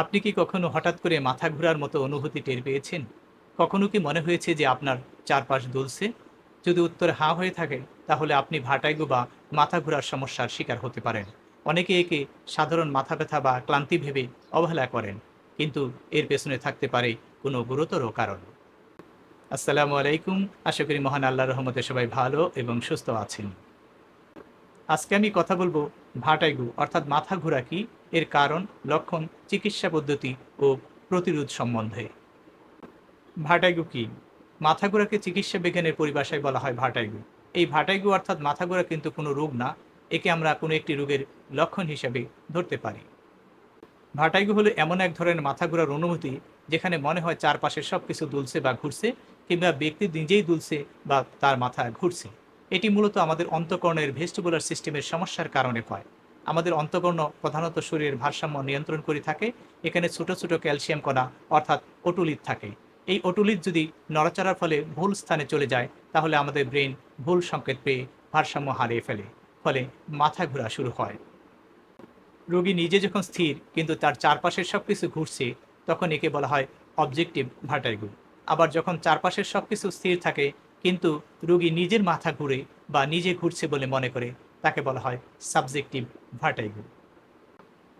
আপনি কি কখনো হঠাৎ করে মাথা ঘোরার মতো অনুভূতি টের পেয়েছেন? কখনো কি মনে হয়েছে যে আপনার চারপাশ দুলছে? যদি উত্তর হাঁ হয়ে থাকে, তাহলে আপনি ভাটাইগু বা মাথা ঘোরার সমস্যার শিকার হতে পারেন। অনেকে একে সাধারণ মাথা ব্যথা বা ক্লান্তি ভেবে অবহেলা করেন, কিন্তু এর পেছনে থাকতে পারে কোনো গুরুতর কারণ। আসসালামু আলাইকুম। আশা করি মহান আল্লাহর রহমতে সবাই ভালো এবং সুস্থ আছেন। আজকে আমি কথা বলব ভাটাইগু অর্থাৎ মাথা ঘোরা কি? এর কারণ, লক্ষণ, চিকিৎসা পদ্ধতি ও প্রতিরোধ সম্বন্ধে। ভাটাইগু কি? মাথা ঘোরাকে চিকিৎসা বিজ্ঞানের পরিভাষায় বলা হয় ভাটাইগু। এই ভাটাইগু অর্থাৎ মাথা ঘোরা কিন্তু কোনো রোগ না, একে আমরা কোনো একটি রোগের লক্ষণ হিসেবে ধরতে পারি। ভাটাইগু হলো এমন এক ধরনের মাথা ঘোরার অনুভূতি যেখানে মনে হয় চারপাশে সব কিছু দুলছে বা ঘুরছে কিংবা ব্যক্তি নিজেই দুলছে বা তার মাথা ঘুরছে। এটি মূলত আমাদের অন্তকর্ণের ভেস্টিবুলার সিস্টেমের সমস্যার কারণে হয়। আমাদের অন্তকর্ণ প্রধানত শরীরের ভারসাম্য নিয়ন্ত্রণ করে থাকে। এখানে ছোট ছোট ক্যালসিয়াম কণা অর্থাৎ ওটুলিত থাকে। এই ওটুলিত যদি নড়াচড়ার ফলে ভুল স্থানে চলে যায়, তাহলে আমাদের ব্রেন ভুল সংকেত পেয়ে ভারসাম্য হারিয়ে ফেলে, ফলে মাথা ঘোরা শুরু হয়। রোগী নিজে যখন স্থির, কিন্তু তার চারপাশের সব কিছু ঘুরছে, তখন একে বলা হয় অবজেক্টিভ ভার্টাইগু আবার যখন চারপাশের সব কিছু স্থির থাকে, কিন্তু রোগী নিজের মাথা ঘুরে বা নিজে ঘুরছে বলে মনে করে তাকে বলা হয় সাবজেক্টিভ ভার্টাইগু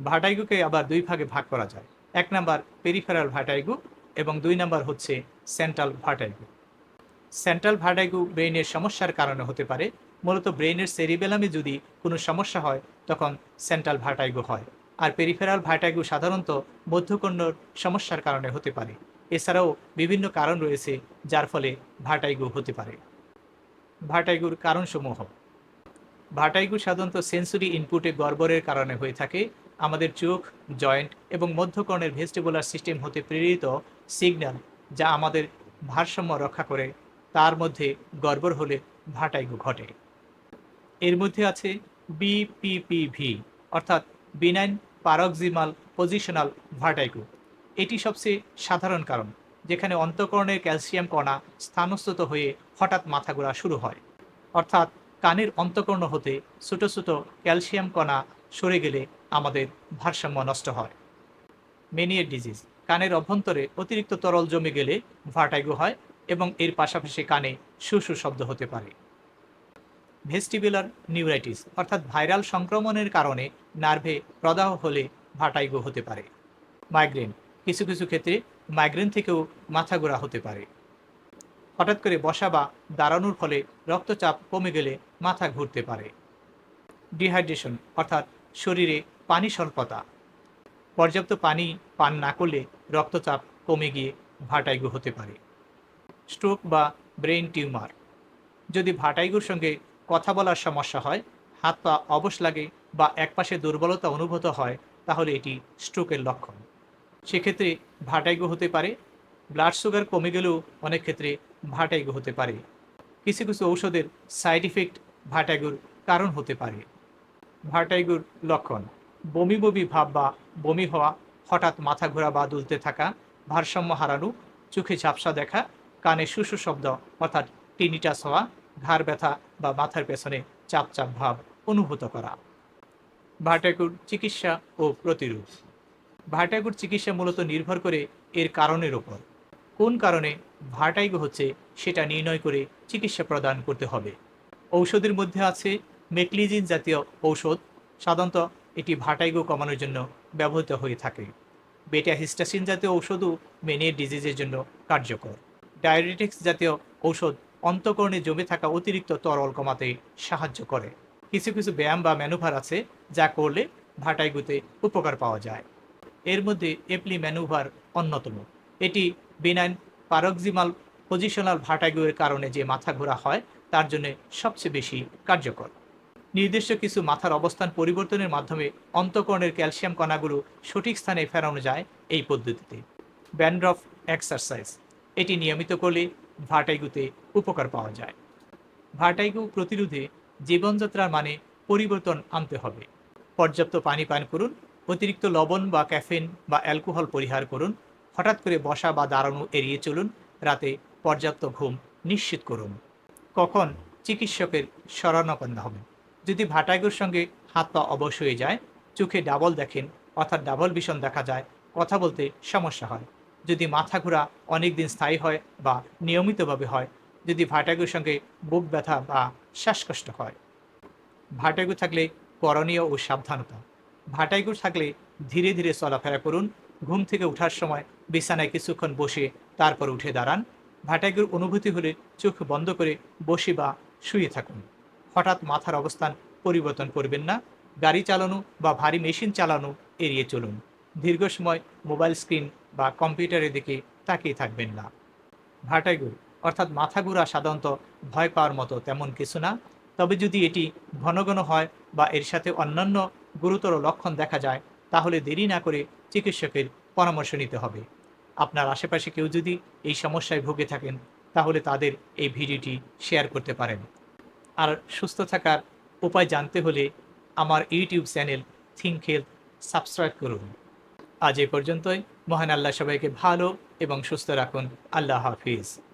ভার্টাইগুকে আবার দুই ভাগে ভাগ করা যায়। এক নাম্বার পেরিফেরাল ভার্টাইগু এবং দুই নাম্বার হচ্ছে সেন্ট্রাল ভার্টাইগু সেন্ট্রাল ভার্টাইগু ব্রেইনের সমস্যার কারণে হতে পারে। মূলত ব্রেইনের সেরিবেলামে যদি কোনো সমস্যা হয়, তখন সেন্ট্রাল ভার্টাইগু হয়। আর পেরিফেরাল ভার্টাইগু সাধারণত মধ্যকর্ণর সমস্যার কারণে হতে পারে। এছাড়াও বিভিন্ন কারণ রয়েছে, যার ফলে ভার্টাইগু হতে পারে। ভার্টাইগুর কারণসমূহ ভার্টাইগু সাধারণত সেন্সরি ইনপুটে গড়বড়ের কারণে হয়ে থাকে। আমাদের চোখ, জয়েন্ট এবং মধ্যকর্ণের ভেস্টিবুলার সিস্টেম হতে প্রেরিত সিগন্যাল যা আমাদের ভারসাম্য রক্ষা করে। তার মধ্যে গড়বড় হলে ভাটাইগু ঘটে। এর মধ্যে আছে বিপিপিভি অর্থাৎ বিনাইন পারক্সিমাল পজিশনাল ভার্টাইগু এটি সবচেয়ে সাধারণ কারণ, যেখানে অন্তকরণের ক্যালসিয়াম কণা স্থানস্থত হয়ে হঠাৎ মাথা ঘোরা শুরু হয়। অর্থাৎ কানের অন্তকর্ণ হতে ছোট ছোট ক্যালসিয়াম কণা সরে গেলে আমাদের ভারসাম্য নষ্ট হয়। মেনিয়ার ডিজিজ, কানের অভ্যন্তরে অতিরিক্ত তরল জমে গেলে ভার্টাইগো হয় এবং এর পাশাপাশি কানে সুসু শব্দ হতে পারে। ভেস্টিবুলার নিউরাইটিস, অর্থাৎ ভাইরাল সংক্রমণের কারণে নার্ভে প্রদাহ হলে ভাটাইগো হতে পারে। মাইগ্রেন, কিছু কিছু ক্ষেত্রে মাইগ্রেন থেকেও মাথা ঘোরা হতে পারে। হঠাৎ করে বসা বা দাঁড়ানোর ফলে রক্তচাপ কমে গেলে মাথা ঘুরতে পারে। ডিহাইড্রেশন, অর্থাৎ শরীরে পানি স্বল্পতা। পর্যাপ্ত পানি পান না করলে রক্তচাপ কমে গিয়ে ভাটাইগু হতে পারে। স্ট্রোক বা ব্রেন টিউমার। যদি ভাটাইগুর সঙ্গে কথা বলার সমস্যা হয়, হাত পা অবশ লাগে বা একপাশে দুর্বলতা অনুভূত হয়, তাহলে এটি স্ট্রোকের লক্ষণ। সেক্ষেত্রে ভাটাইগু হতে পারে। ব্লাড সুগার কমে গেলেও অনেক ক্ষেত্রে ভাটাইগু হতে পারে। কিছু কিছু ঔষধের সাইড ইফেক্ট ভাটাইগুর কারণ হতে পারে। ভার্টাইগুর লক্ষণ, বমি বমি ভাব বা বমি হওয়া, হঠাৎ মাথা ঘোরা বা দুলতে থাকা, ভারসাম্য হারানো, চোখে ঝাপসা দেখা, কানে শুশু শব্দ অর্থাৎ টিনিটাস হওয়া, ঘাড় ব্যথা বা মাথার পেছনে চাপ চাপ ভাব অনুভূত করা। ভার্টাইগুর চিকিৎসা ও প্রতিরোধ। ভার্টাইগুর চিকিৎসা মূলত নির্ভর করে এর কারণের ওপর। কোন কারণে ভার্টাইগো হচ্ছে সেটা নির্ণয় করে চিকিৎসা প্রদান করতে হবে। ঔষধের মধ্যে আছে মেকলিজিন জাতীয় ঔষধ, সাধারণত এটি ভাটাইগো কমানোর জন্য ব্যবহৃত হয়ে থাকে। বেটা হিস্টাসিন জাতীয় ঔষধও মেনের ডিজিজের জন্য কার্যকর। ডায়াবেটিক্স জাতীয় ঔষধ অন্তকরণে জমে থাকা অতিরিক্ত তরল কমাতে সাহায্য করে। কিছু কিছু ব্যায়াম বা ম্যানুভার আছে যা করলে ভাটাইগুতে উপকার পাওয়া যায়। এর মধ্যে এপ্লি ম্যানুভার অন্যতম। এটি বিনাইন পারক্সিমাল পজিশনাল ভাটাইগুয়ের কারণে যে মাথা ঘোরা হয়, তার জন্য সবচেয়ে বেশি কার্যকর। নির্দিষ্ট কিছু মাথার অবস্থান পরিবর্তনের মাধ্যমে অন্তকর্ণের ক্যালসিয়াম কণাগুলো সঠিক স্থানে ফেরানো যায় এই পদ্ধতিতে। ব্যান্ড্রফ এক্সারসাইজ, এটি নিয়মিত করলে ভাটাইগুতে উপকার পাওয়া যায়। ভাটাইগু প্রতিরোধে জীবনযাত্রার মানে পরিবর্তন আনতে হবে। পর্যাপ্ত পানি পান করুন, অতিরিক্ত লবণ বা ক্যাফিন বা অ্যালকোহল পরিহার করুন হঠাৎ করে বসা বা দাঁড়ানো এড়িয়ে চলুন, রাতে পর্যাপ্ত ঘুম নিশ্চিত করুন। কখন চিকিৎসকের শরণাপন্ন হবেন? যদি ভাটাইগুর সঙ্গে হাত পা অবশ হয়ে যায়, চোখে ডাবল দেখেন অর্থাৎ ডাবল ভিশন দেখা যায়, কথা বলতে সমস্যা হয়। যদি মাথা ঘোরা অনেক দিন স্থায়ী হয় বা নিয়মিতভাবে হয়, যদি ভাটাগুর সঙ্গে বুক ব্যথা বা শ্বাসকষ্ট হয়। ভাটাগু থাকলে করণীয় ও সাবধানতা। ভাটাইগু থাকলে ধীরে ধীরে চলাফেরা করুন ঘুম থেকে ওঠার সময় বিছানায় কিছুক্ষণ বসে তারপর উঠে দাঁড়ান। ভাটাইগুর অনুভূতি হলে চোখ বন্ধ করে বসে বা শুয়ে থাকুন। হঠাৎ মাথার অবস্থান পরিবর্তন করবেন না। গাড়ি চালানো বা ভারী মেশিন চালানো এড়িয়ে চলুন। দীর্ঘ সময় মোবাইল স্ক্রিন বা কম্পিউটারের দিকে তাকিয়ে থাকবেন না। ভাটাইগুর অর্থাৎ মাথা ঘুরা সাধারণত ভয় পাওয়ার মতো তেমন কিছু না। তবে যদি এটি ঘন ঘন হয় বা এর সাথে অন্যান্য গুরুতর লক্ষণ দেখা যায়, তাহলে দেরি না করে চিকিৎসকের পরামর্শ নিতে হবে। আপনার আশেপাশে কেউ যদি এই সমস্যায় ভুগে থাকেন, তাহলে তাদের এই ভিডিওটি শেয়ার করতে পারেন। আর সুস্থ থাকার উপায় জানতে হলে আমার YouTube channel think health subscribe করুন। আজ এ পর্যন্তই। মহান আল্লাহ সবাইকে ভালো এবং সুস্থ রাখুন। আল্লাহ হাফিজ।